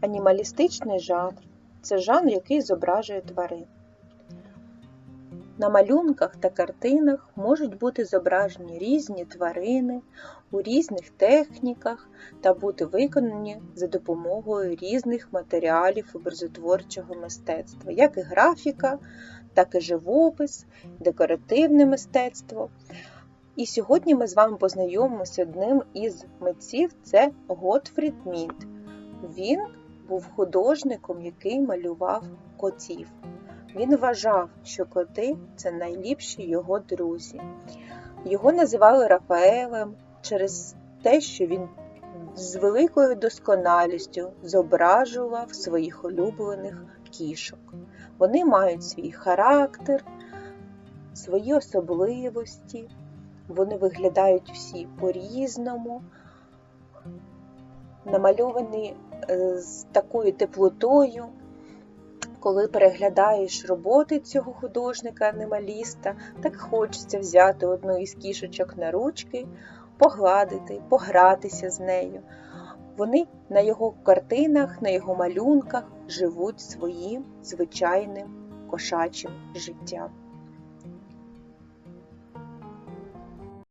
Анімалістичний жанр це жанр, який зображує тварин. На малюнках та картинах можуть бути зображені різні тварини у різних техніках та бути виконані за допомогою різних матеріалів образотворчого мистецтва, як і графіка, так і живопис, декоративне мистецтво. І сьогодні ми з вами познайомимося одним із митців це Готфрід Мінт. Він був художником, який малював котів. Він вважав, що коти це найліпші його друзі. Його називали Рафаелем через те, що він з великою досконалістю зображував своїх улюблених кішок. Вони мають свій характер, свої особливості, вони виглядають всі по-різному, намальовані е, з такою теплотою. Коли переглядаєш роботи цього художника-анімаліста, так хочеться взяти одну із кішечок на ручки, погладити, погратися з нею. Вони на його картинах, на його малюнках живуть своїм звичайним кошачим життям.